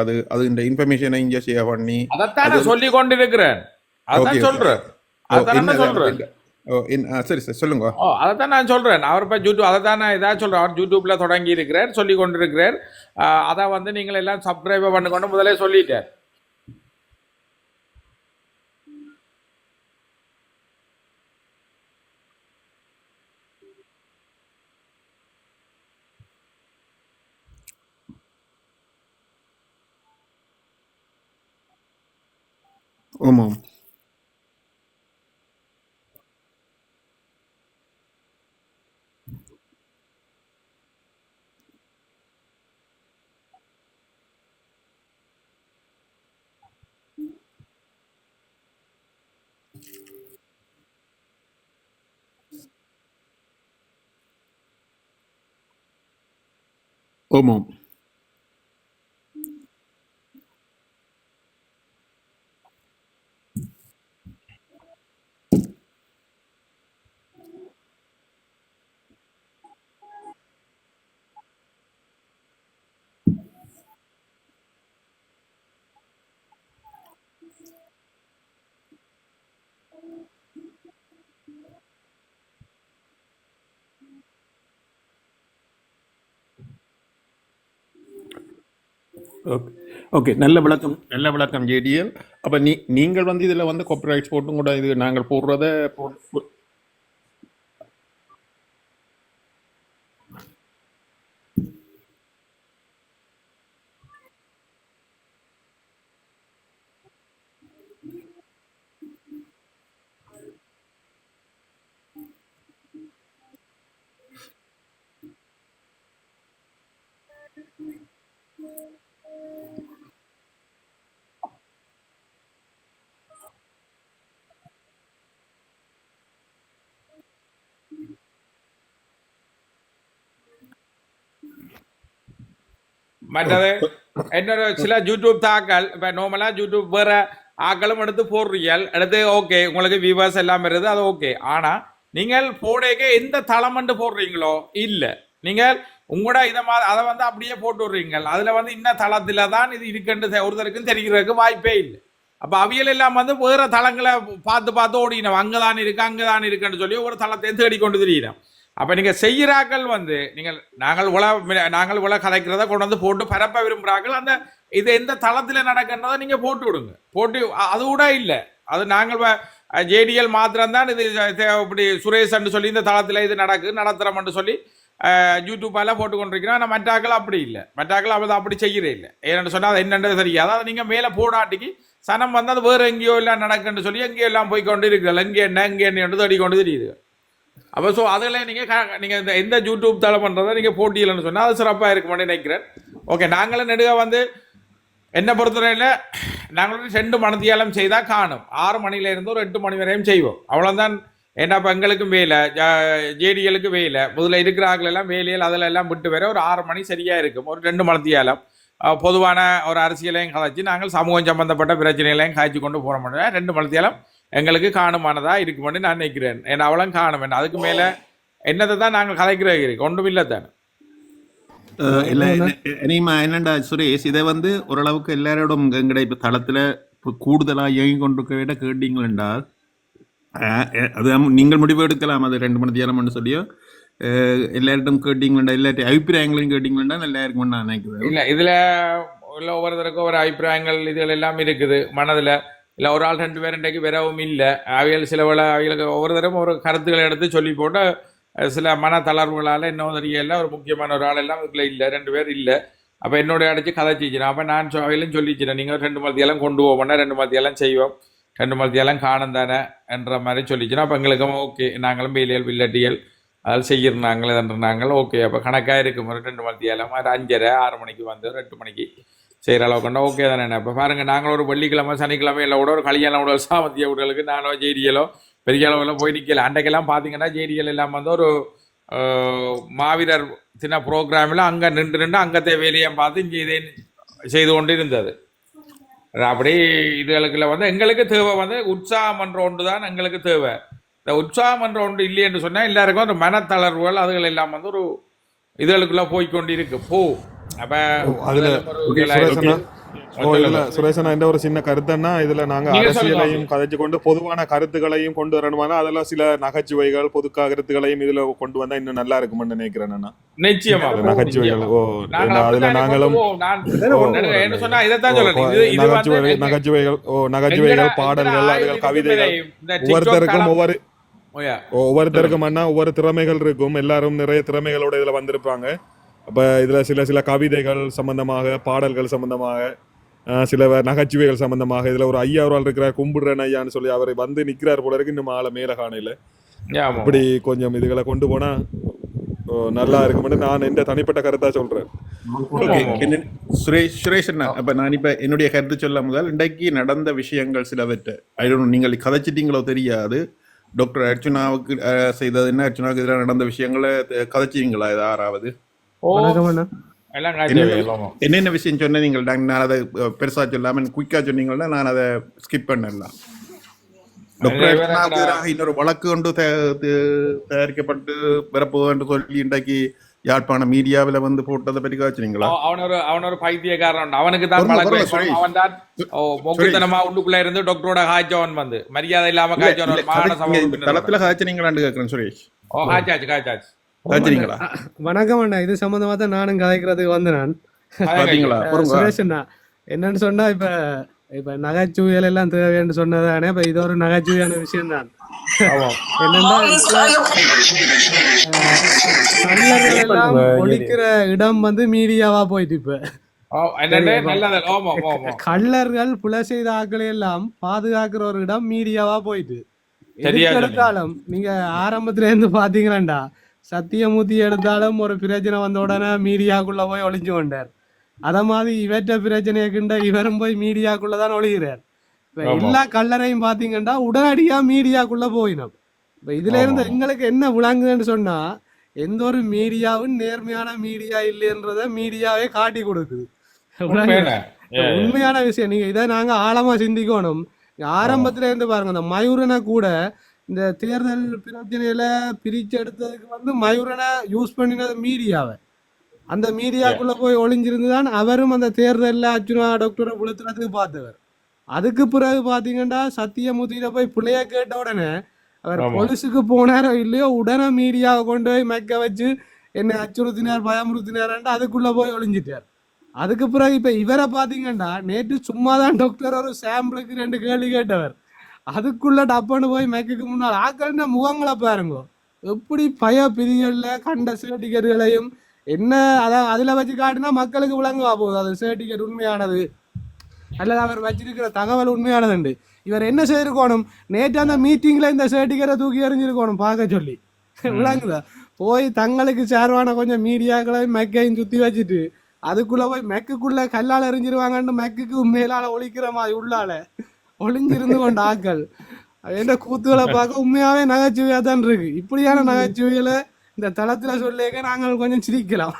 அது அது இந்த இன்ஃபர்மேஷனை இங்கே ஷேர் பண்ணி அதைத்தான் சொல்லி கொண்டிருக்கிறேன். அதான். சொல்றேன். அதான் சொல்றேன். சரி சார் சொல்லுங்க. ஓ அதைத்தான் நான் சொல்றேன். அவர் இப்போ யூடியூப் அதை தான் நான் இதாக சொல்றேன். அவர் யூடியூப்ல தொடங்கி இருக்கிறார் சொல்லி கொண்டிருக்கிறார் அதை வந்து நீங்கள் எல்லாம் சப்ஸ்கிரைப் பண்ணிக்கொண்டு முதலே சொல்லிட்டார் Omar. ஓகே ஓகே நல்ல விளக்கம். நல்ல விளக்கம் ஜேடிஎல் அப்போ நீ நீங்கள் வந்து இதில் வந்து காப்பிரைட்ஸ் போட்டும் கூட இது நாங்கள் போடுறத மற்றது என்னோட சில யூடியூப் தாக்கள் இப்போ நார்மலாக யூடியூப் வேற ஆக்களும் எடுத்து போடுறீங்க எடுத்து ஓகே உங்களுக்கு வியூவர்ஸ் எல்லாம் வருது அது ஓகே ஆனால் நீங்கள் போடேக்க எந்த தளமண்டு போடுறீங்களோ? இல்லை. நீங்கள் உங்களோட இதை மாதிரி அதை வந்து அப்படியே போட்டு விடுறீங்க அதில் வந்து இன்ன தளத்தில் தான் இது இருக்குன்னு ஒருத்தருக்கும் தெரிகிறதுக்கு வாய்ப்பே இல்லை. அப்போ அவியல் எல்லாம் வந்து வேற தளங்களை பார்த்து பார்த்து ஓடினோம். அங்கே தான் இருக்கு அங்கே தான் இருக்குன்னு சொல்லி ஒரு தளத்தையும் தேடி கொண்டு தெரியணும் அப்போ நீங்கள் செய்கிறாக்கள் வந்து நீங்கள் நாங்கள் உல நாங்கள் உல கதைக்கிறத கொண்டு வந்து போட்டு பரப்ப விரும்புகிறார்கள். அந்த இது எந்த தளத்தில் நடக்கின்றதை நீங்கள் போட்டு விடுங்க. போட்டு அது கூட இல்லை. அது நாங்கள் ஜேடிஎல் மாத்திரம்தான் இது இப்படி சுரேஷ் சொல்லி இந்த தளத்தில் இது நடக்கு நடத்துகிறோம்னு சொல்லி யூடியூப்பெல்லாம் போட்டு கொண்டிருக்கிறோம் ஆனால் மற்றாக்கள் அப்படி இல்லை. மற்றாக்கள் அவள் அப்படி செய்கிறே இல்லை. ஏன்னு சொன்னால் அது என்னன்றது தெரியாது. அதை நீங்கள் மேலே போடாட்டிக்கு சனம் வந்து அது வேறு எங்கேயோ எல்லாம் நடக்குன்னு சொல்லி எங்கேயோ எல்லாம் போய் கொண்டு இருக்குல்ல எங்கே என்ன எங்கே என்ன தேடி கொண்டு தெரியுது. அப்போ ஸோ அதில் நீங்கள் நீங்கள் இந்த எந்த யூடியூப் தளம் பண்ணுறதை நீங்கள் போட்டியில்னு சொன்னால் அது சிறப்பாக இருக்குமான்னு நினைக்கிறேன். ஓகே நாங்களும் நெடுக வந்து என்னை பொறுத்தவரையில் நாங்கள் வந்து ரெண்டு மணத்தியாலம் செய்தால் காணும். ஆறு மணிலேருந்து ஒரு எட்டு மணி வரையும் செய்வோம். அவ்வளோதான் ஏன்னா இப்போ எங்களுக்கும் வேலை ஜேடிஎலுக்கு வேலை. முதல்ல இருக்கிற ஆட்கள் எல்லாம் வேலையில் அதில் எல்லாம் விட்டு வர ஒரு ஆறு மணி சரியாக இருக்கும். ஒரு ரெண்டு மணத்தியாலம் பொதுவான ஒரு அரசியலையும் கதைச்சு நாங்கள் சமூகம் சம்பந்தப்பட்ட பிரச்சனைகளையும் காய்ச்சி கொண்டு போகிற முடியும் ரெண்டு மணத்தியாலம் எங்களுக்கு காணுமானதாக இருக்குமென்னு நான் நினைக்கிறேன். ஏன்னா அவளும் காணும். என்ன அதுக்கு மேலே என்னதை தான் நாங்கள் இருக்கு ஒன்றும் இல்லை தானே? இல்ல இனிமா என்னண்டா சுரேஷ் இதை வந்து ஓரளவுக்கு எல்லாரோடும் எங்கட இப்ப தளத்துல இப்ப கூடுதலா இயங்கி கொண்டிருக்க விட கேட்டீங்களா அது நீங்கள் முடிவு எடுக்கலாம். அது ரெண்டு மணி தியானம்னு சொல்லியோ எல்லார்ட்டும் கேட்டீங்களா எல்லார்ட்டும் அபிப்பிராயங்களையும் கேட்டீங்களா நல்லா இருக்கும்னு நான் நினைக்கிறேன். இல்ல இதுல உள்ள ஒவ்வொருத்தருக்கும் ஒரு அபிப்பிராயங்கள் இதுகள் எல்லாம் இருக்குது. மனதுல இல்லை ஒரு ஆள் ரெண்டு பேர் இன்றைக்கு வரவும் இல்லை. அவைகள் சில வேளை அவைகளுக்கு ஒவ்வொரு தரம் ஒரு கருத்துக்களை எடுத்து சொல்லி போட்டு சில மன தளர்வுகளால் இன்னும் தெரியல ஒரு முக்கியமான ஒரு ஆள் எல்லாம் இதுக்குள்ள இல்லை ரெண்டு பேர் இல்லை. அப்போ என்னோட அடைச்சி கதைச்சிக்கிறேன் அப்போ நான் சொ- அவையிலும் சொல்லிச்சினேன் நீங்கள் ரெண்டு மத்தியெல்லாம் கொண்டு போவோம்னா ரெண்டு மத்தியெல்லாம் செய்வோம். ரெண்டு மத்தியெல்லாம் காணும் தானே என்ற மாதிரி சொல்லிச்சுன்னா அப்போ எங்களுக்கும் ஓகே. நாங்களும் வெயிலியல் வில்லட்டியல் அதில் செய்யிருந்தாங்களே நாங்கள் ஓகே. அப்போ கணக்காக இருக்கும். ஒரு ரெண்டு மத்தியாலம் ஒரு அஞ்சரை ஆறு மணிக்கு வந்து ஒரு எட்டு மணிக்கு செய்கிற அளவுக்குண்டா ஓகே தானே இப்போ பாருங்கள் நாங்கள் ஒரு வெள்ளிக்கிழமை சனிக்கிழமை இல்லை கூட ஒரு கல்யாணம் உடல் சாமத்திய உடலுக்கு நானோ ஜேடியலோ பெரிய அளவில் போய் நிற்கல அன்றைக்கெல்லாம் பார்த்தீங்கன்னா ஜேடிஎல் எல்லாம் வந்து ஒரு மாவீரர் சின்ன ப்ரோக்ராமில் அங்கே நின்று நின்று அங்கத்தை வேலையை பார்த்து இங்கே இதை செய்து கொண்டு இருந்தது அப்படி இதுகளுக்குள்ள வந்து எங்களுக்கு தேவை வந்து உற்சாகம் என்ற ஒன்று தான் எங்களுக்கு தேவை. இந்த உற்சாகம் என்ற ஒன்று இல்லை என்று சொன்னால் எல்லாருக்கும் ஒரு மனத்தளர்வுகள் அதுகள் எல்லாம் வந்து ஒரு இதுகளுக்குள்ளே போய்கொண்டு இருக்குது இருக்கு போ. அப்ப அதுல சுரேசன் என்ற ஒரு சின்ன கருத்துன்னா இதுல நாங்க அரசியலையும். கதைச்சு கொண்டு பொதுவான கருத்துக்களையும் கொண்டு வரணுமானா அதெல்லாம் சில நகைச்சுவைகள் பொது கருத்துக்களையும் இதுல கொண்டு வந்தா இன்னும் நல்லா இருக்கும்னு நினைக்கிறேன் நான் நிச்சயமா. நகைச்சுவைகள் ஓ அதுல நாங்களும் நகைச்சுவை நகைச்சுவைகள் ஓ நகைச்சுவைகள் பாடல்கள் அதுகள் கவிதைகள் ஒவ்வொருத்தருக்கும் ஒவ்வொரு. ஒவ்வொருத்தருக்கும் அண்ணா ஒவ்வொரு திறமைகள் இருக்கும். எல்லாரும் நிறைய திறமைகளோட இதுல வந்திருப்பாங்க. அப்ப இதுல சில சில கவிதைகள் சம்பந்தமாக பாடல்கள் சம்பந்தமாக அஹ், சில நகைச்சுவைகள் சம்பந்தமாக இதுல ஒரு ஐயா ஒரு ஆள் இருக்கிறார் கும்பிடுறேன் ஐயான்னு சொல்லி அவர் வந்து நிக்கிறார் போல இருக்கு இன்னும் ஆளை மேல காணையில. இப்படி கொஞ்சம் இதுகளை கொண்டு போனா ஓ, நல்லா இருக்கும்னு நான் எந்த தனிப்பட்ட கருத்தா சொல்றேன். ஓகே என்ன- சுரேஷ் சுரேஷ் அண்ணா அப்ப நான் இப்ப என்னுடைய கருத்து சொல்ல முதல் இன்றைக்கு நடந்த விஷயங்கள் சிலவற்றை I don't know, நீங்கள் கதைச்சிட்டீங்களோ தெரியாது. டாக்டர் அர்ச்சுனாவுக்கு செய்தது என்ன அர்ச்சுனாவுக்கு எதிராக நடந்த விஷயங்களை கதைச்சீங்களா இது ஆறாவது? என்னென்ன விஷயம் சொன்ன நீங்கள்? நான் நான் அதை பெருசா சொல்லாம குயிக்கா சொன்னீங்கன்னா நான் அதை ஸ்கிப் பண்ணலாம். இன்னொரு வழக்கு கொண்டு தயாரிக்கப்பட்டு வரப்போகுது என்று சொல்லி இன்றைக்கு யாழ்ப்பாண மீடியாவில் வந்து போட்டதை பற்றி காய்ச்சினீங்களா அவன் ஒரு அவன் ஒரு பைத்தியக்காரன் அவனுக்கு தான் வழக்கு. அவன் தான் ஓ, மொக்குத்தனமா உள்ளுக்குள்ள இருந்து டாக்டரோட காய்ச்சவன் வந்து. மரியாதை இல்லாம இல்ல, காய்ச்சவன் மாகாண சபை தளத்துல காய்ச்சினீங்களான்னு கேட்கிறேன் சுரேஷ். ஓ காய்ச்சாச்சு காய்ச்சாச்சு. வணக்கம் அண்ணா. இது சம்பந்தமா தான் நானும் கதைக்கிறதுக்கு வந்து நான். என்னன்னு சொன்னா இப்ப இப்ப நகைச்சுவைகள் எல்லாம் தேவைன்னு சொன்னதானே இப்ப இது ஒரு நகைச்சுவையான விஷயம் தான். ஒழிக்கிற இடம் வந்து மீடியாவா போயிட்டு இப்ப. ஓ, என்னண்டு நல்லது ஓமா ஓமா கள்ளர்கள் புல செய்த ஆக்களை எல்லாம் பாதுகாக்கிற ஒரு இடம் மீடியாவா போயிட்டு. எதுக்கு எடுத்தாலும் நீங்க ஆரம்பத்துல இருந்து பாத்தீங்களாண்டா சத்தியமூர்த்தி எடுத்தாலும் ஒரு பிரச்சனை வந்த உடனே மீடியாக்குள்ள போய் ஒளிஞ்சு கொண்டார் அத மாதிரி இவற்ற பிரச்சனையை கிண்ட இவரும் போய் மீடியாக்குள்ளதான் ஒளிகிறார் இப்ப. எல்லா கல்லறையும் பாத்தீங்கன்னா உடனடியா மீடியாக்குள்ள போயிடும் இப்ப இதுல இருந்து. எங்களுக்கு என்ன விளங்குதுன்னு சொன்னா எந்த ஒரு மீடியாவும் நேர்மையான மீடியா இல்லைன்றத மீடியாவே காட்டி கொடுக்குது உண்மையான. விஷயம் நீங்க இதை நாங்க ஆழமா சிந்திக்கணும் ஆரம்பத்துல இருந்து பாருங்க இந்த மயூரனை கூட இந்த தேர்தல் பிரச்சனையில பிரிச்சு எடுத்ததுக்கு வந்து மயூரனை யூஸ் பண்ணினது மீடியாவை. அந்த மீடியாக்குள்ள போய் ஒளிஞ்சிருந்து தான் அவரும் அந்த தேர்தல்ல அர்ஜுனா டாக்டரை விழுத்துறதுக்கு பார்த்தவர். அதுக்கு பிறகு பாத்தீங்கன்னா சத்தியமூர்த்தியில போய் பிள்ளைய கேட்ட உடனே அவர். பொலிசுக்கு போனாரோ இல்லையோ உடனே மீடியாவை கொண்டு போய் மெக்க வச்சு என்னை அச்சுறுத்தினார் பயமுறுத்தினார்ன்ட்டு அதுக்குள்ள போய் ஒளிஞ்சிட்டார். அதுக்கு பிறகு இப்ப இவரை பாத்தீங்கன்னா நேற்று சும்மா தான் டாக்டர் ஒரு சாம்பிளுக்கு ரெண்டு கேள்வி கேட்டவர். அதுக்குள்ள டப்புன்னு போய் மெக்குக்கு முன்னால் ஆக்கள்ன முகங்களை பாருங்க. எப்படி பய பிரிகள்ல கண்ட சர்டிஃபிகேட்டுகளையும் என்ன அத அதுல வச்சு காட்டினா மக்களுக்கு விளங்குவா போகுது. அது சர்டிஃபிகேட் உண்மையானது. அல்லது அவர் வச்சிருக்கிற தகவல் உண்மையானதுண்டு. இவர் என்ன செய்திருக்கணும்? நேற்று அந்த மீட்டிங்ல இந்த சர்டிஃபிகேட்டை தூக்கி எறிஞ்சிருக்கணும் பார்க்க சொல்லி. விளங்குதா? போய் தங்களுக்கு சேர்வான கொஞ்சம் மீடியாக்களை மெக்கையும் சுத்தி வச்சுட்டு அதுக்குள்ள போய் மெக்குக்குள்ள கல்லால் எறிஞ்சிருவாங்கன்னு மெக்குக்கு உண்மையிலால ஒழிக்கிற மாதிரி உள்ளால. ஒளிஞ்சிருந்து கொண்ட ஆக்கள் என்ன கூத்துகளை பார்க்க உண்மையாவே நகைச்சுவையா தான் இருக்கு. இப்படியான நகைச்சுவைகளை இந்த தளத்துல சொல்லிக்க நாங்கள் கொஞ்சம் சிரிக்கலாம்.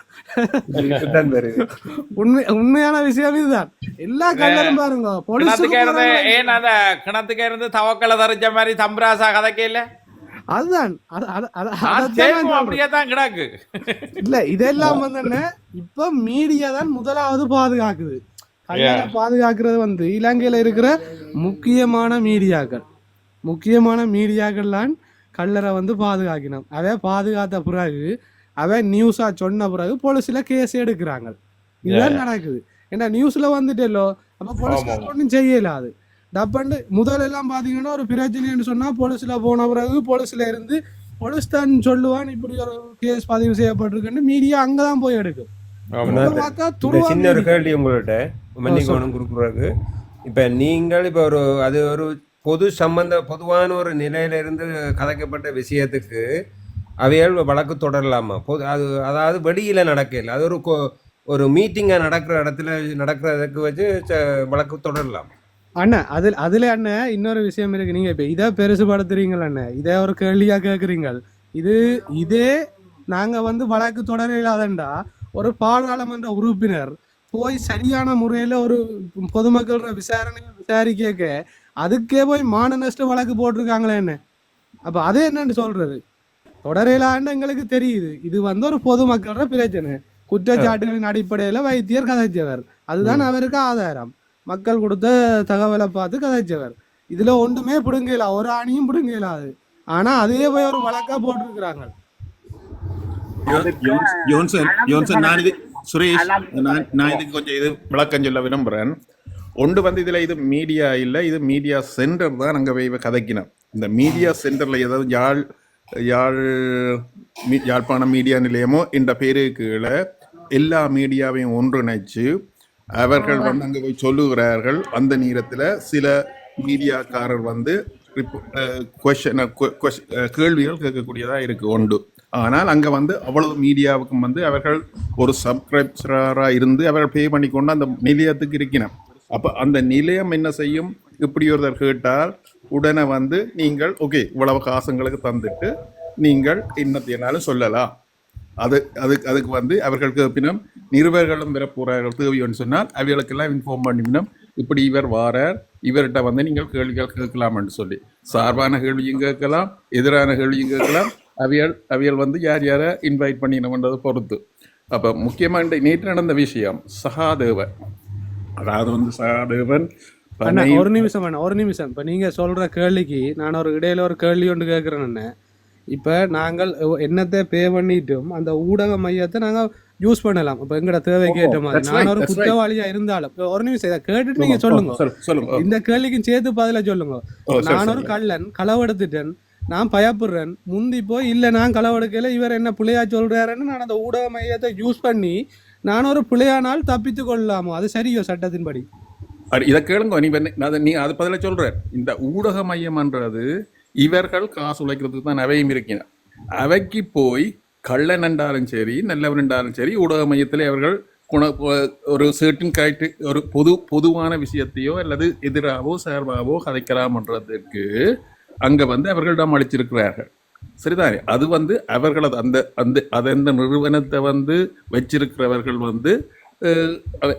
உண்மை உண்மையான விஷயம் இதுதான். எல்லா கல்லரும் பாருங்க. ஏன் அந்த கிணத்துக்கு இருந்து தவக்கலை தரிச்ச மாதிரி தம்பராசா கதைக்கையில? அதுதான். அது- அது- அது- இல்ல இதெல்லாம் வந்து இப்ப மீடியா தான் முதலாவது பாதுகாக்குது. கல்லறை பாதுகாக்கிறது வந்து இலங்கையில இருக்கிற முக்கியமான மீடியாக்கள். முக்கியமான மீடியாக்கள்லாம் கல்லறை வந்து பாதுகாக்கணும் அவ பாதுகாத்த பிறகு அவ நியூஸா சொன்ன பிறகு போலீஸ்ல கேஸ் எடுக்கிறாங்க. இதுதான் நடக்குது. ஏன்னா நியூஸ்ல வந்துட்டேலோ? அப்ப போலீஸ். ஒன்றும் செய்யலாது டப்பண்டு முதல்ல எல்லாம் பாத்தீங்கன்னா ஒரு பிரச்சனைன்னு சொன்னா போலீஸ்ல போன பிறகு போலீஸ்ல இருந்து போலீஸ் தான் சொல்லுவான் இப்படி ஒரு கேஸ் பதிவு செய்யப்பட்டிருக்குன்னு மீடியா அங்கதான் போய் எடுக்கும். பார்த்தா துருவா சின்ன ஒரு. கேள்வி உங்கள்கிட்ட மன்னிக்கணும் கொடுக்குறதுக்கு இப்போ நீங்கள் இப்போ ஒரு அது ஒரு பொது சம்பந்த பொதுவான ஒரு நிலையில இருந்து கதைக்கப்பட்ட விஷயத்துக்கு அவைகள் வழக்கு தொடரலாமா? பொது அது அதாவது வெளியில நடக்கல. அது ஒரு ஒரு மீட்டிங்காக நடக்கிற இடத்துல நடக்கிறதுக்கு வச்சு வழக்கு தொடரலாம்? அண்ணா அதுல அதுல அண்ணன் இன்னொரு விஷயம் இருக்கு. நீங்க இப்ப இதை பெருசுபடுத்துறீங்கள் அண்ணன் இதே ஒரு கேள்வியா கேக்குறீங்க இது இதே நாங்க வந்து வழக்கு தொடர இல்லாதண்டா ஒரு பாராளுமன்ற உறுப்பினர் போய் சரியான முறையில ஒரு பொதுமக்களோட விசாரணை விசாரிக்க அதுக்கே போய் மான நஷ்ட வழக்கு போட்டிருக்காங்களே என்ன? அப்ப அது என்னன்னு சொல்றது. தொடரையிலான்னு எங்களுக்கு தெரியுது. இது வந்து ஒரு பொதுமக்களோட பிரச்சனை. குற்றச்சாட்டுகளின் அடிப்படையில வைத்தியர் கதைச்சவர். அதுதான் அவருக்கு ஆதாரம். மக்கள் கொடுத்த தகவலை பார்த்து கதைச்சவர். இதுல ஒன்றுமே பிடுங்கல ஒரு ஆணியும் பிடுங்கலாது ஆனா அதே போய் ஒரு வழக்கா போட்டிருக்கிறாங்க. யோன்ஸ்- யோன்சன் யோன்சன் நான் இது சுரேஷ் நான் நான் இதுக்கு கொஞ்சம் இது விளக்கம் சொல்ல விரும்புகிறேன் ஒன்று வந்து இதில் இது மீடியா இல்லை இது மீடியா சென்டர் தான் அங்கே போய் கதைக்கணும். இந்த மீடியா சென்டரில் ஏதாவது யாழ் யாழ் மீ- யாழ்ப்பாணம் மீடியா நிலையமோ என்ற பேரு கீழே எல்லா மீடியாவையும் ஒன்றிணைச்சு அவர்கள் வந்து அங்கே போய் சொல்லுகிறார்கள். அந்த நேரத்தில் சில மீடியாக்காரர் வந்து கொஷன் கேள்விகள் கேட்கக்கூடியதாக இருக்கு. உண்டு ஆனால் அங்கே வந்து அவ்வளவு மீடியாவுக்கும் வந்து அவர்கள் ஒரு சப்ஸ்கிரைபராக இருந்து அவர்கள் பே பண்ணி கொண்டு அந்த நிலையத்துக்கு இருக்கணும் அப்போ அந்த நிலையம் என்ன செய்யும்? இப்படி ஒருத்தர் கேட்டால் உடனே வந்து நீங்கள் ஓகே இவ்வளவு காசுங்களுக்கு தந்துட்டு நீங்கள் என்னத்தினாலும் சொல்லலாம். அது அதுக்கு அதுக்கு வந்து அவர்களுக்கு பின்னம் நிருபர்களும் பெற தேவையோன்னு சொன்னால் அவர்களுக்கெல்லாம் இன்ஃபார்ம் பண்ணிவிடும் இப்படி இவர் வாரார் இவர்கிட்ட வந்து நீங்கள் கேள்விகள் கேட்கலாம்னு சொல்லி. சார்பான கேள்வியும் கேட்கலாம் எதிரான கேள்வியும் கேட்கலாம் அவியல் அவியல் வந்து யார் யாரை இன்வைட் பண்ணினோம்ன்றதை பொறுத்து. அப்போ முக்கியமாக இந்த நேற்று நடந்த விஷயம் சகாதேவன் அதாவது வந்து சகாதேவன் ஒரு நிமிஷம் அண்ணா ஒரு நிமிஷம். இப்போ நீங்கள் சொல்கிற கேள்விக்கு நான் ஒரு இடையில ஒரு கேள்வி ஒன்று கேட்குறேன் அண்ணே. இப்போ நாங்கள் என்னத்தை பே பண்ணிட்டும் அந்த ஊடக மையத்தை நாங்கள் யூஸ் பண்ணலாம். இப்போ எங்களோட தேவைக்கு ஏற்ற மாதிரி. நான் ஒரு. குற்றவாளியா இருந்தாலும் ஒரு நிமிஷம் இதை கேட்டுட்டு நீங்கள் சொல்லுங்க சொல்- சொல்லுங்க இந்த கேள்விக்கும் சேர்த்து பதில சொல்லுங்க. நான் ஒரு. கள்ளன் களவெடுத்துட்டேன் நான் பயப்படுறேன். முந்தி போய் இல்லை நான் களவெடுக்கல இவர் என்ன பிள்ளையா சொல்றாருன்னு நான் அந்த ஊடக மையத்தை யூஸ் பண்ணி நான் ஒரு பிள்ளையானால் தப்பித்து கொள்ளலாமோ? அது சரியோ சட்டத்தின்படி. இதை கேளுங்க. நீ அதை- நீ அது பதில சொல்ற இந்த ஊடக மையம்ன்றது இவர்கள் காசு உழைக்கிறதுக்கு தான் அவையும் இருக்கிறார் அவைக்கு போய் கள்ளன் என்றாலும் சரி நல்லவன் என்றாலும் சரி ஊடக மையத்தில் அவர்கள் குண ஒரு சர்டின் கைட்டு ஒரு பொது பொதுவான விஷயத்தையோ அல்லது எதிராகவோ சார்பாகவோ கதைக்கலாம்ன்றதுக்கு அங்கே வந்து அவர்களிடம் அளிச்சிருக்கிறார்கள் சரிதானே அது வந்து அவர்களது அந்த அந்த அது அந்த நிறுவனத்தை வந்து வச்சிருக்கிறவர்கள் வந்து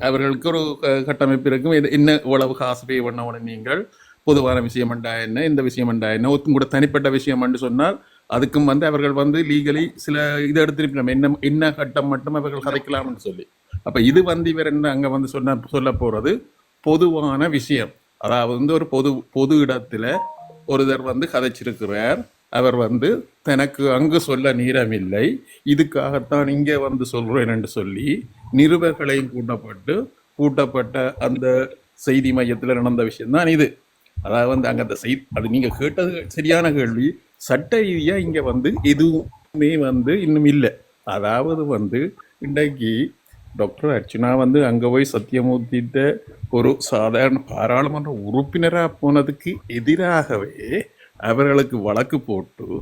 அவர்களுக்கு ஒரு கட்டமைப்பு இருக்கும். இது என்ன இவ்வளவு காசு பே பண்ண உடனே நீங்கள் பொதுவான விஷயம் என்றா என்ன? இந்த விஷயம் என்றா என்ன? கூட தனிப்பட்ட விஷயம் என்று சொன்னால் அதுக்கும் வந்து அவர்கள் வந்து லீகலி சில இதை எடுத்திருப்பினோம் என்ன என்ன கட்டம் மட்டும் அவர்கள் கதைக்கலாம்னு சொல்லி. அப்போ இது வந்து இவர் என்ன அங்கே வந்து சொன்ன சொல்ல போகிறது பொதுவான விஷயம். அதாவது வந்து ஒரு பொது பொது இடத்துல ஒருத்தர் வந்து கதைச்சிருக்கிறார். அவர் வந்து தனக்கு அங்கு சொல்ல நேரமில்லை. இதுக்காகத்தான் இங்கே வந்து சொல்கிறேன் என்று சொல்லி நிருபர்களையும் கூட்டப்பட்டு கூட்டப்பட்ட அந்த செய்தி மையத்தில் நடந்த விஷயம்தான் இது. அதாவது வந்து அங்கே அந்த செய்தி அது நீங்கள் கேட்டது சரியான கேள்வி. சட்ட ரீதியாக இங்கே வந்து எதுவுமே வந்து இன்னும் இல்லை. அதாவது வந்து இன்றைக்கு டாக்டர் அர்ச்சனா வந்து அங்கே போய் சத்தியமூர்த்திட்ட ஒரு சாதாரண பாராளுமன்ற உறுப்பினராக போனதுக்கு எதிராகவே அவர்களுக்கு வழக்கு போட்டு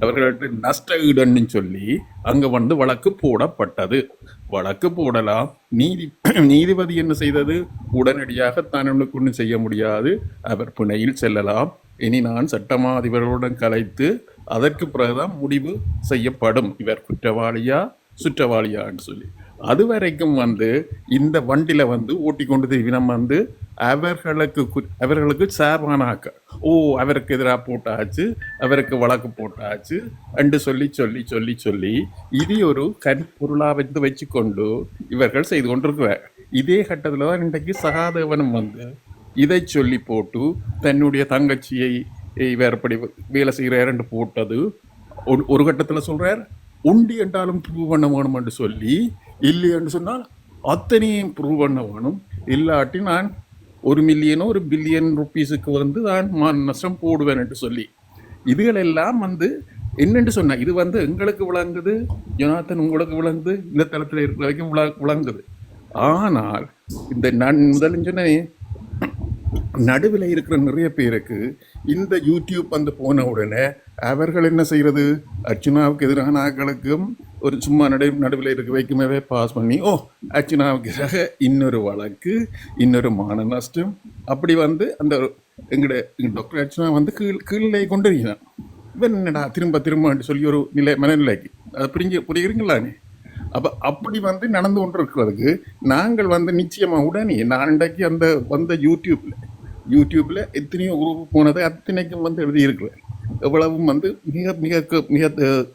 அவர்களுக்கு நஷ்ட ஈடுன்னு சொல்லி அங்கே வந்து வழக்கு போடப்பட்டது. வழக்கு போடலாம். நீதி நீதிபதி என்ன செய்தது? உடனடியாக தான் ஒன்றும் செய்ய முடியாது. அவர் பிணையில் செல்லலாம். இனி நான் சட்டமா அதிபர்களுடன் கலைத்து அதற்கு பிறகுதான் முடிவு செய்யப்படும். இவர் குற்றவாளியா? சுற்றவாளியான்னு சொல்லி. அது வரைக்கும் வந்து இந்த வண்டியில் வந்து ஓட்டி கொண்டு தினம் வந்து அவர்களுக்கு கு- அவர்களுக்கு சார்பான ஆக்கள் ஓ அவருக்கு எதிராக போட்டாச்சு அவருக்கு வழக்கு போட்டாச்சு என்று சொல்லி சொல்லி சொல்லி சொல்லி இது ஒரு கற்பொருளாக வைத்து வச்சுக்கொண்டு இவர்கள் செய்து கொண்டிருக்கிறார். இதே கட்டத்தில் தான் இன்றைக்கு சகாதேவனும் வந்து இதை சொல்லி போட்டு தன்னுடைய தங்கச்சியை இவர் இப்படி வேலை செய்கிறார் போட்டது. ஒரு ஒரு கட்டத்தில் சொல்கிறார் உண்டி என்றாலும் ப்ரூவ் பண்ண வேணும் என்று சொல்லி இல்லை என்று சொன்னால் அத்தனையும் ப்ரூவ் பண்ண வேணும் இல்லாட்டி நான் ஒரு மில்லியனோ ஒரு பில்லியன் ருப்பீஸுக்கு வந்து நான் மா நஷ்டம் போடுவேன் என்று சொல்லி. இதுகளெல்லாம் வந்து என்னென்று சொன்னா இது வந்து எங்களுக்கு விளங்குது ஜொனாத்தன் உங்களுக்கு விளங்குது இந்த தளத்தில் இருக்கிற வரைக்கும் விள விளங்குது. ஆனால் இந்த நான் முதல்ல சொன்னேன் நடுவில் இருக்கிற நிறைய பேருக்கு இந்த யூடியூப் வந்து போன உடனே அவர்கள் என்ன செய்கிறது? அர்ச்சுனாவுக்கு எதிரான ஆக்களுக்கும் ஒரு சும்மா நடு நடுவில் இருக்க வைக்குமே பாஸ் பண்ணி ஓ அர்ச்சுனாவுக்கு எதிராக இன்னொரு வழக்கு இன்னொரு மான நஷ்டம். அப்படி வந்து அந்த எங்கட டாக்டர் அர்ச்சுனா வந்து கீழ் கீழே கொண்டு இருக்கிறான் இவன் என்னடா திரும்ப திரும்ப சொல்லி ஒரு நிலை மனநிலைக்கு. அது புரிஞ்சு புரியுறீங்களானே அப்போ அப்படி வந்து நடந்து கொண்டு இருக்கிறதுக்கு நாங்கள் வந்து நிச்சயமாக உடனே நான் இன்றைக்கு அந்த வந்த யூடியூப்பில் யூடியூப்பில் எத்தனையோ உருவு போனதை அத்தனைக்கும் வந்து எழுதியிருக்கிறேன். எவ்வளவும் வந்து மிக மிக மிக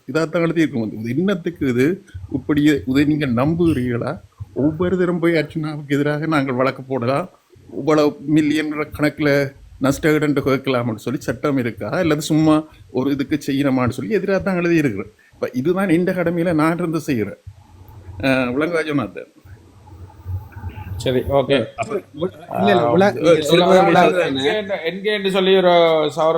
இதாகத்தான் எழுதியிருக்கும் வந்து இன்னத்துக்கு இது இப்படியே இதை நீங்கள் நம்புகிறீர்களா? ஒவ்வொரு தரம் போய் அர்ச்சனாவுக்கு எதிராக நாங்கள் வழக்கு போடலாம். இவ்வளவு மில்லியன் கணக்கில் நஷ்டகடன்ட்டு கேட்கலாம்னு சொல்லி சட்டம் இருக்கா? அல்லது சும்மா ஒரு இதுக்கு செய்யணுமான்னு சொல்லி எதிராக தான் எழுதியிருக்கிறேன் இப்போ இதுதான் இந்த கடமையில் நான் இருந்து செய்கிறேன். விலங்காஜனாத்தன் சரி ஓகே. இல்ல இல்ல உல- என்கே என்று சொல்லி ஒரு சௌர